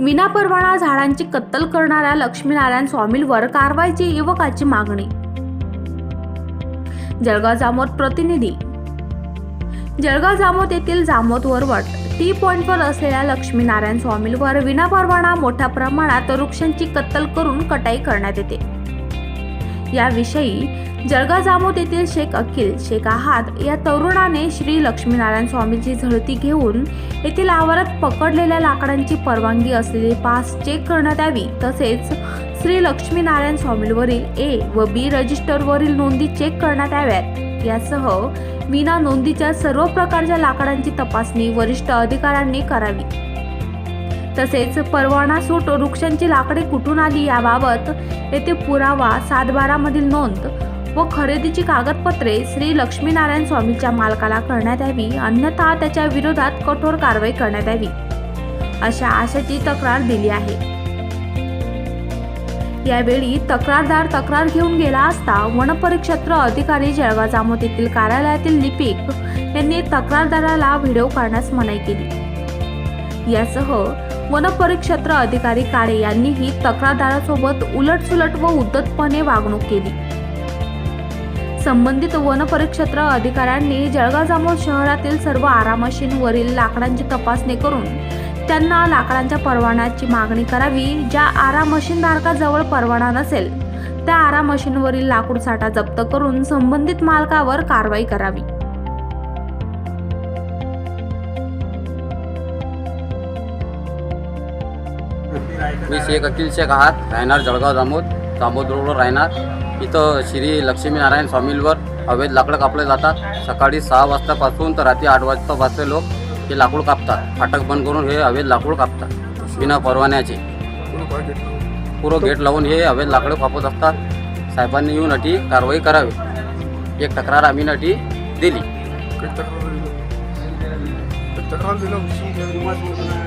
विनापरवाना झाडांची कत्तल करणाऱ्या लक्ष्मीनारायण स्वामींवर कारवाईची युवकाची मागणी. जळगाव जामोद प्रतिनिधी. जळगाव जामोद येथील जामोद वरवट टी पॉइंटवर असलेल्या लक्ष्मीनारायण स्वामींवर विनापरवाना मोठ्या प्रमाणात वृक्षांची कत्तल करून कटाई करण्यात येते. याविषयी जळगाव जामोद येथील शेख अखिल शेख आहात या तरुणाने श्री लक्ष्मीनारायण स्वामीची झळती घेऊन येथील आवारात पकडलेल्या लाकडांची परवानगी असलेली पास चेक करण्यात यावी. तसेच श्री लक्ष्मीनारायण स्वामींवरील ए व बी रजिस्टरवरील नोंदी चेक करण्यात याव्यात. यासह विना नोंदीच्या सर्व प्रकारच्या लाकडांची तपासणी वरिष्ठ अधिकाऱ्यांनी करावी. तसेच परवाना सूट वृक्षांची लाकडे कुठून आली याबाबत येथे पुरावा सातबारामधील नोंद व खरेदीची कागदपत्रे श्री लक्ष्मीनारायण स्वामीच्या मालकाला करण्यात यावी अन्यथा त्याच्या विरोधात कठोर कारवाई करण्यात यावी अशा आशाची तक्रार दिली आहे. यावेळी तक्रारदार तक्रार घेऊन गेला असता वनपरिक्षेत्र अधिकारी जळगाव जामोद येथील कार्यालयातील लिपिक यांनी तक्रारदाराला व्हिडिओ काढण्यास मनाई केली. यासह वनपरिक्षेत्र अधिकारी काळे यांनीही तक्रारदारासोबत उलटसुलट व उद्धतपणे वागणूक केली. संबंधित वनपरिक्षेत्र अधिकाऱ्यांनी जळगाव जामोद शहरातील सर्व आरामशीनवरील लाकडांची तपासणी करून त्यांना लाकडांच्या परवान्याची मागणी करावी ज्या आरा मशीनधारकाजवळ परवाना नसेल त्या आरा मशीनवरील लाकूड साठा जप्त करून संबंधित मालकावर कारवाई करावी. मी शेख अखिल शेख आहात. राहणार जळगाव जामोद जामोद रोडवर राहणार. इथं श्री लक्ष्मीनारायण स्वामींवर अवैध लाकडं कापले जातात. सकाळी सहा वाजतापासून तर रात्री आठ वाजतापासून लोक हे लाकूड कापतात. फाटक बंद करून हे अवैध लाकूड कापतात. बिना परवान्याचे. पुरं गेट लावून हे अवैध लाकडं कापत असतात. साहेबांनी येऊन अटी कारवाई करावी. एक तक्रार आम्ही नटी दिली.